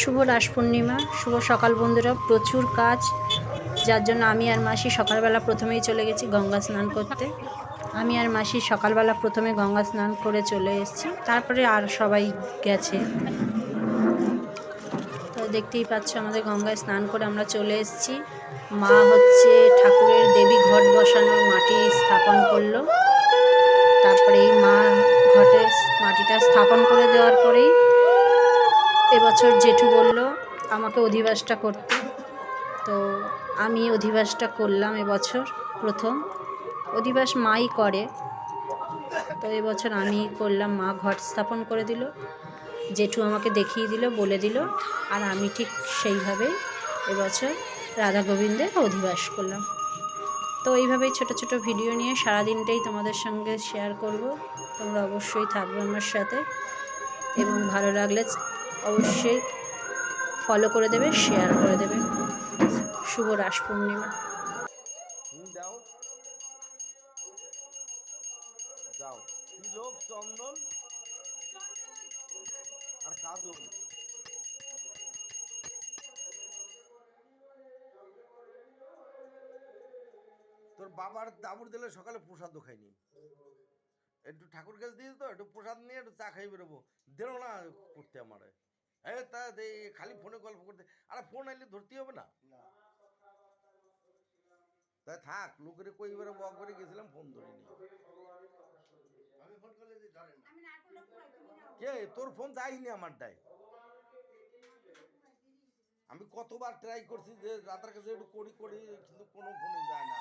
শুভ রাস পূর্ণিমা শুভ সকাল বন্ধুরা, প্রচুর কাজ। যার জন্য আমি আর মাসি সকালবেলা প্রথমেই চলে গেছি গঙ্গা স্নান করতে। আমি আর মাসি সকালবেলা প্রথমে গঙ্গা স্নান করে চলে এসেছি। তারপরে আর সবাই গেছে। তো দেখতেই পাচ্ছ আমাদের গঙ্গায় স্নান করে আমরা চলে এসেছি। মা হচ্ছে ঠাকুরের দেবী ঘট বসানোর মাটি স্থাপন করল। তারপরে এই মা ঘটে মাটিটা স্থাপন করে দেওয়ার পরেই এবছর জেঠু বলল, আমাকে অধিবাসটা করতে। তো আমি অধিবাসটা করলাম এবছর প্রথম। অধিবাস মাই করে। তো এবছর আমি করলাম, মা ঘট স্থাপন করে দিল। জেঠু আমাকে দেখিয়ে দিল, বলে দিল, আর আমি ঠিক সেইভাবেই এবছর রাধা গোবিন্দের অধিবাস করলাম। তো এইভাবেই ছোট ছোট ভিডিও নিয়ে সারাদিনটাই তোমাদের সঙ্গে শেয়ার করব। তোমরা অবশ্যই থাকবে আমার সাথে এবং ভালো লাগলে অবশ্যই ফলো করে দেবে শেয়ার করে দেবে। শুভ রাস পূর্ণিমা। যাও। চন্দন? তোর বাবার দাবুর দিলে সকালে প্রসাদ খাইনি। একটু ঠাকুর কাছে দিয়েছি তো, একটু প্রসাদ নিয়ে একটু চা খাই বেরোবো। দিল না করতে আমারে। এই তা খালি ফোনে গল্প করতে। আরে ফোন আইলে ধরতে হবে না? তাই থাক লোকের কই এবারে বক করে গেছিলাম ফোন ধরিনি। কে তোর ফোন যায়নি আমারটাই আমি কতবার ট্রাই করছি যে রাতার কাছে একটু করি করি কিন্তু কোনো ফোনে যায় না।